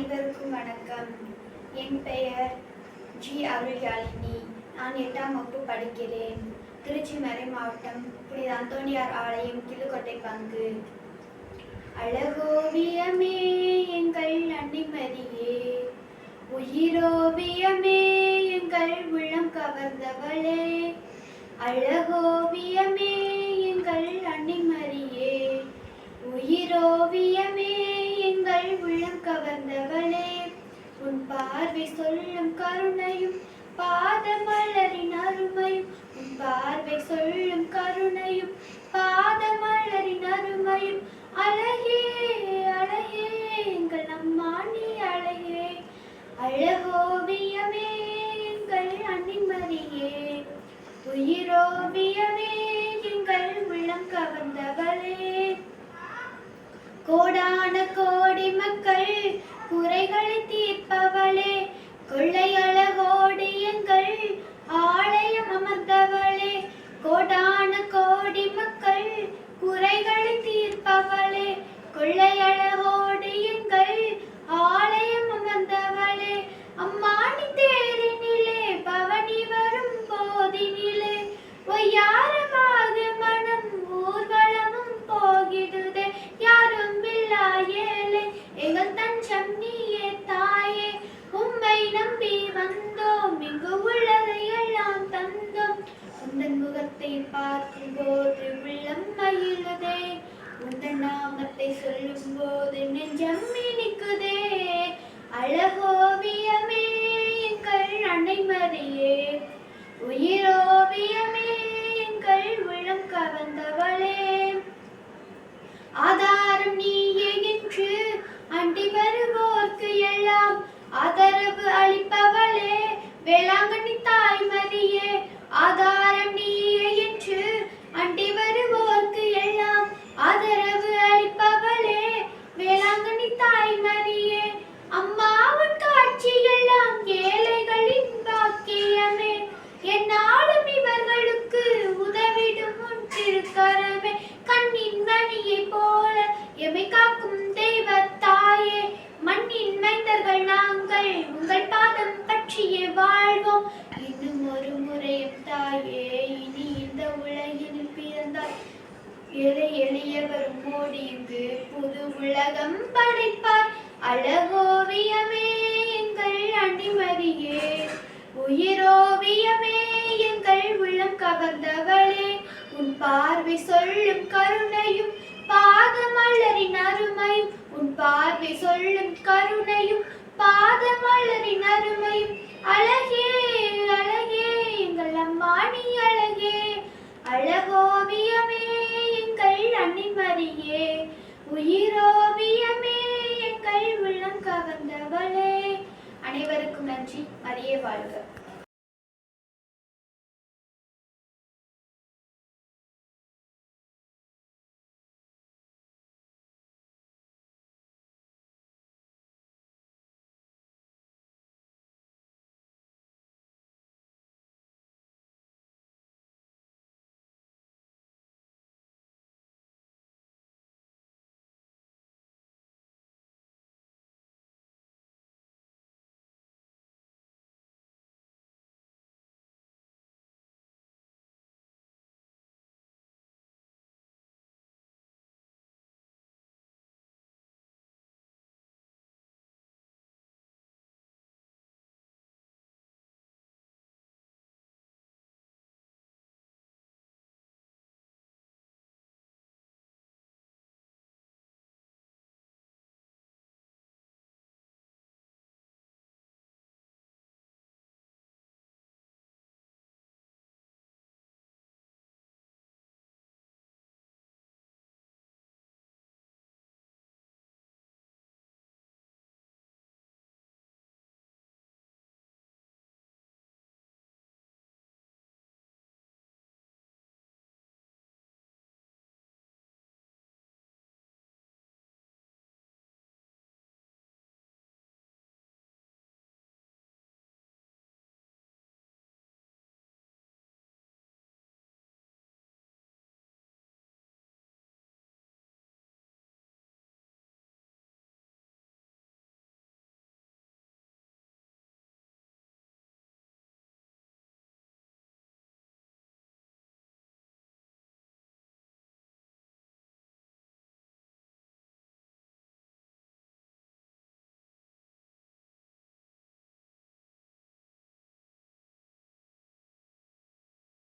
அனைவருக்கும் வணக்கம். என் பெயர் ஜி அருள்யாழினி நான் எட்டாம் வகுப்பு படிக்கிறேன். திருச்சி மறை மாவட்டம் புனித அந்தோணியார் ஆலயம் கிழுக்கொட்டை பங்கு. அழகோவியமே எங்கள் அன்னிமதியே. உயிரோவியமே எங்கள் உள்ளம் கவர்ந்தவளே. அழகோவியமே எங்கள் அன்னிமதியே. உயிரோவியமே எங்கள் உள்ளம் கவர்ந்தவளே உன் பார்வை சொல்லும் கருணையும் பாதமலரின் அருமையும் உன் பார்வை சொல்லும் கருணையும் எங்கள் தாயே உம்மை நம்பி வந்தோம். இங்கு உள்ளதை எல்லாம் தந்தோம். உந்தன் முகத்தை பார்க்கும் போது உள்ளம் மயிலுதே. உந்தன் நாமத்தை சொல்லும் போது நெஞ்சம் இனிக்குதே. அழகோவியமே எங்கள் அன்னை அன்னைமரியே உயிர் வேளாங்கண்ணி தாய்மரியே ஆதாரம் ஆதா எளியவரும் ஓடி புது உலகம் படைப்பார். அழகோவியமே எங்கள் அணிமதியே உயிரோவியமே எங்கள் உள்ளம் கவர்ந்தவளே. உன் பார்வை சொல்லும் கருணையும் பாதமலரின் அருமையும். உன் பார்வை சொல்லும் கருணையும் பாதமலரின் அருமையும். அழகே அழகே எங்கள் அம்மா அழகே. அழகோ எங்கள் அன்னிமரியே உயிரோவியமே எங்கள் உள்ளம் கவர்ந்தவளே. அனைவருக்கும் நன்றி. மரியே வாழ்க.